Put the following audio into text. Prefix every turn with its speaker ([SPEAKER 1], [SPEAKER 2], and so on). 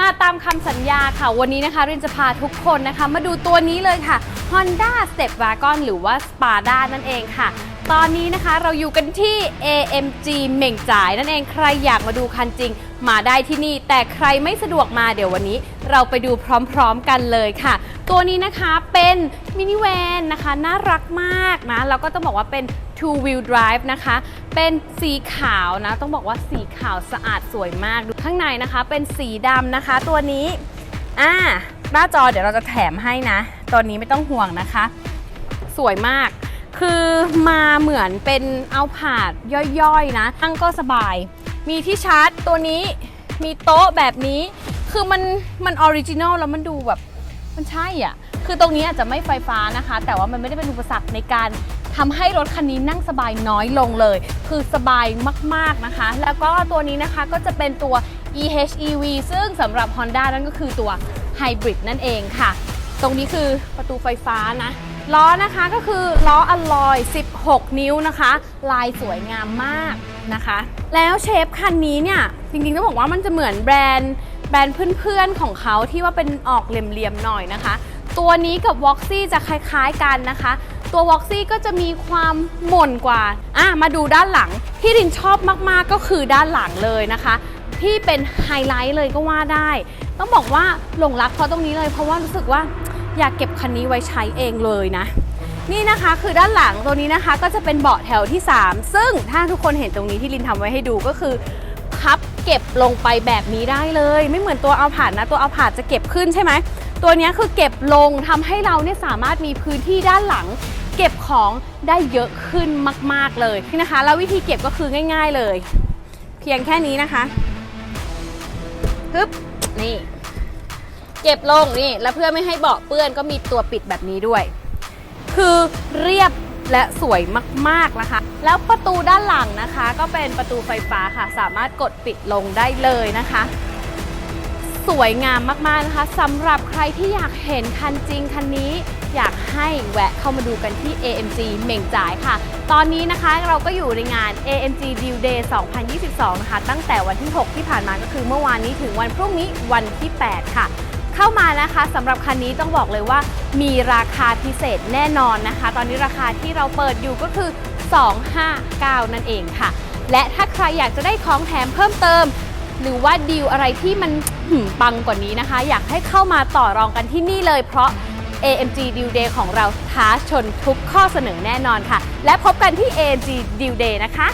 [SPEAKER 1] มาตามคำสัญญาค่ะ วันนี้นะคะรินจะพาทุกคนนะคะ มาดูตัวนี้เลยค่ะ Honda Step Wagon หรือว่า Spada นั่นเองค่ะ ตอนนี้นะคะเราอยู่กันที่ AMG เหม่งจ่ายนั่นเองใครอยากมาดูคันจริง มาได้ที่นี่ แต่ใครไม่สะดวกมาเดี๋ยววันนี้ เราไปดูพร้อมๆกันเลยค่ะ ตัวนี้นะคะเป็นมินิแวนนะคะ น่ารักมากนะแล้วก็ต้องบอกว่าเป็น two wheel drive นะคะ เป็นสีขาวนะ ต้องบอกว่าสีขาวสะอาดสวยมาก ดูข้างในนะคะ เป็นสีดำนะคะ ตัวนี้อ่าหน้าจอเดี๋ยวเราจะแถมให้นะ ตัวนี้ไม่ต้องห่วงนะคะ สวยมากคือมาเหมือนเป็นเอาผาดย่อยๆนะนั่งก็สบาย มีที่ชาร์จตัวนี้ มีโต๊ะแบบนี้ คือมันมันออริจินอลแล้วมันดูแบบมันใช่อะ คือตรงนี้อาจจะไม่ไฟฟ้านะคะ แต่ว่ามันไม่ได้เป็นอุปสรรคในการทำให้รถคันนี้นั่งสบายน้อยลงเลย คือสบายมากๆนะคะ แล้วก็ตัวนี้นะคะก็จะเป็นตัว EHEV ซึ่งสำหรับ Honda นั่นก็คือตัว Hybrid นั่นเองค่ะ ตรงนี้คือประตูไฟฟ้านะ ล้อนะคะก็คือล้ออลลอย 16 นิ้วนะคะ ลายสวยงามมากนะคะ แล้วเชฟคันนี้เนี่ย จริงๆต้องบอกว่ามันจะเหมือนแบรนด์ แบรนด์เพื่อนๆของเขาที่ว่าเป็นออกเหลี่ยมๆหน่อยนะคะ ตัวนี้กับ v o x y จะคล้ายๆกันนะคะ ตัว v o x y ก็จะมีความหม่นกว่าอะมาดูด้านหลังที่รินชอบมากๆก็คือด้านหลังเลยนะคะ ที่เป็นไฮไลท์เลยก็ว่าได้ ต้องบอกว่าหลงรักเพราะตรงนี้เลยเพราะว่ารู้สึกว่าอยากเก็บคันนี้ไว้ใช้เองเลยนะ นี่นะคะคือด้านหลังตัวนี้นะคะก็จะเป็นเบาะแถวที่ 3 ซึ่งถ้าทุกคนเห็นตรงนี้ที่ลินทำไว้ให้ดูก็คือ พับเก็บลงไปแบบนี้ได้เลย ไม่เหมือนตัวเอาผ่านนะ ตัวเอาผ่านจะเก็บขึ้นใช่ไหมตัวนี้คือเก็บลงทำให้เราเนี่ยสามารถมีพื้นที่ด้านหลัง เก็บของได้เยอะขึ้นมาก ๆเลยนี่นะคะ แล้ววิธีเก็บก็คือง่าย ๆเลย เพียงแค่นี้นะคะฮึบนี่เก็บลงนี่แล้วเพื่อไม่ให้เบาะเปื้อนก็มีตัวปิดแบบนี้ด้วย คือเรียบ และสวยมากๆนะคะ แล้วประตูด้านหลังนะคะ ก็เป็นประตูไฟฟ้าค่ะ สามารถกดปิดลงได้เลยนะคะ สวยงามมากๆนะคะสำหรับใครที่อยากเห็นคันจริงคันนี้อยากให้แวะเข้ามาดูกันที่ AMG เหม่งจ่ายค่ะ ตอนนี้นะคะเราก็อยู่ในงาน AMG Deal Day 2022 นะคะ ตั้งแต่วันที่ 6 ที่ผ่านมาก็คือเมื่อวานนี้ถึงวันพรุ่งนี้วันที่ 8 ค่ะ เข้ามานะคะสำหรับคันนี้ต้องบอกเลยว่ามีราคาพิเศษแน่นอนนะคะ ตอนนี้ราคาที่เราเปิดอยู่ก็คือ 259 นั่นเองค่ะ และถ้าใครอยากจะได้ของแถมเพิ่มเติม หรือว่าดีลอะไรที่มันปังกว่านี้นะคะ อยากให้เข้ามาต่อรองกันที่นี่เลยเพราะ AMG Deal Day ของเราท้าชนทุกข้อเสนอแน่นอนค่ะ และพบกันที่ AMG Deal Day นะคะ